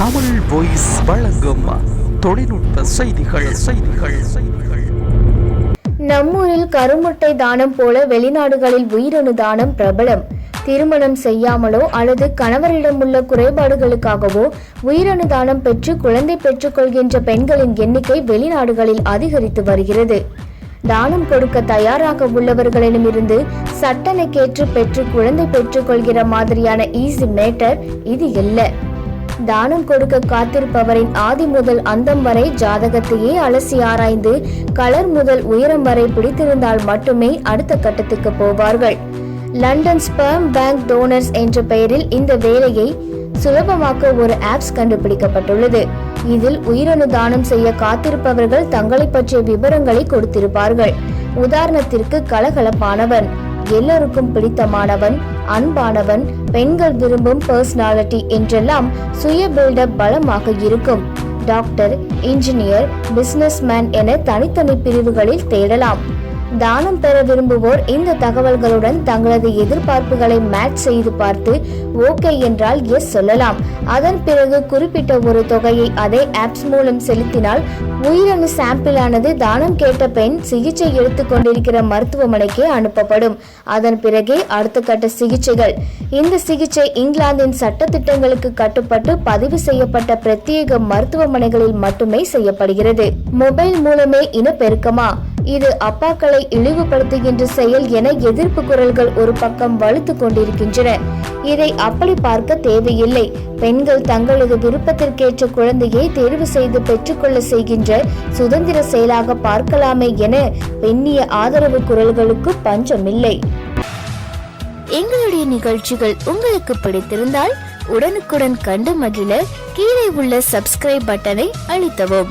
Tamil voice வழங்கும் தொழில்நுட்ப செய்திகள் செய்திகள் செய்திகள். நம்மூரில் கருமுட்டை தானம் போல வெளிநாடுகளில் உயிரணு தானம் பிரபலம். திருமணம் செய்யாமலோ அல்லது கணவரிடம் உள்ள குறைபாடுகளுக்காகவோ உயிரணு தானம் பெற்று குழந்தை பெற்றுக்கொள்கின்ற பெண்களின் எண்ணிக்கை வெளிநாடுகளில் அதிகரித்து வருகிறது. தானம் கொடுக்க தயாராக உள்ளவர்களிடமிருந்து சட்டனைக்கேற்று பெற்று குழந்தை பெற்றுக்கொள்கிற மாதிரியான ஈஸி மேட்டர் இது இல்லை. தானம் கொடுக்க காத்திருப்பவரின் ஆதி முதல் அந்தம் வரை ஜாதகத்தையே அலசி ஆராய்ந்து கலர் முதல் உயரம் வரை பிடித்திருந்தால் மட்டுமே அடுத்த கட்டத்துக்கு போவார்கள். லண்டன் ஸ்பெர்ம் பேங்க் டோனர்ஸ் என்ற பெயரில் இந்த வேலையை சுலபமாக்க ஒரு ஆப்ஸ் கண்டுபிடிக்கப்பட்டுள்ளது. இதில் உயிரணு தானம் செய்ய காத்திருப்பவர்கள் தங்களை பற்றிய விவரங்களை கொடுத்திருப்பார்கள். உதாரணத்திற்கு கலகலப்பானவன். எல்லோருக்கும் பிடித்தமானவன் அன்பானவன் பெண்கள் விரும்பும் பர்சனாலிட்டி என்றெல்லாம் சுய பில்டப் பலமாக இருக்கும். டாக்டர் இன்ஜினியர் பிசினஸ்மேன் என தனித்தனி பிரிவுகளில் தேடலாம். தானம் பெற விரும்புவோர் இந்த தகவல்களுடன் தங்களது எதிர்பார்ப்புகளை மேட்ச் செய்து பார்த்து ஓகே என்றால் எஸ் சொல்லலாம். அதன் பிறகு குறிப்பிட்ட ஒரு தொகையை அதே ஆப்ஸ் மூலம் செலுத்தினால் உயிரணு சாம்பிளானது தானம் கேட்ட பெண் சிகிச்சை எடுத்துக்கொண்டிருக்கிற மருத்துவமனைக்கே மருத்துவமனைக்கு அனுப்பப்படும். அதன் பிறகே அடுத்த கட்ட சிகிச்சைகள். இந்த சிகிச்சை இங்கிலாந்தின் சட்டத்திட்டங்களுக்கு கட்டுப்பட்டு பதிவு செய்யப்பட்ட பிரத்யேக மருத்துவமனைகளில் மட்டுமே செய்யப்படுகிறது. மொபைல் மூலமே இனப்பெருக்கமா? இது அப்பாக்களை இழிவுபடுத்துகின்ற செயல் என எதிர்ப்பு குரல்கள் ஒரு பக்கம் வலுத்து கொண்டிருக்கின்றன. இதை அப்படி பார்க்க தேவையில்லை. பெண்கள் தங்களது விருப்பத்திற்கேற்ற குழந்தையை தேர்வு செய்து பெற்றுக்கொள்ள செய்கின்ற சுதந்திர செயலாக பார்க்கலாமே என பெண்ணிய ஆதரவு குரல்களுக்கு பஞ்சமில்லை. எங்களுடைய நிகழ்ச்சிகள் உங்களுக்கு பிடித்திருந்தால் உடனுக்குடன் கண்டு மகிழ கீழே உள்ள சப்ஸ்கிரைப் பட்டனை அழுத்தவும்.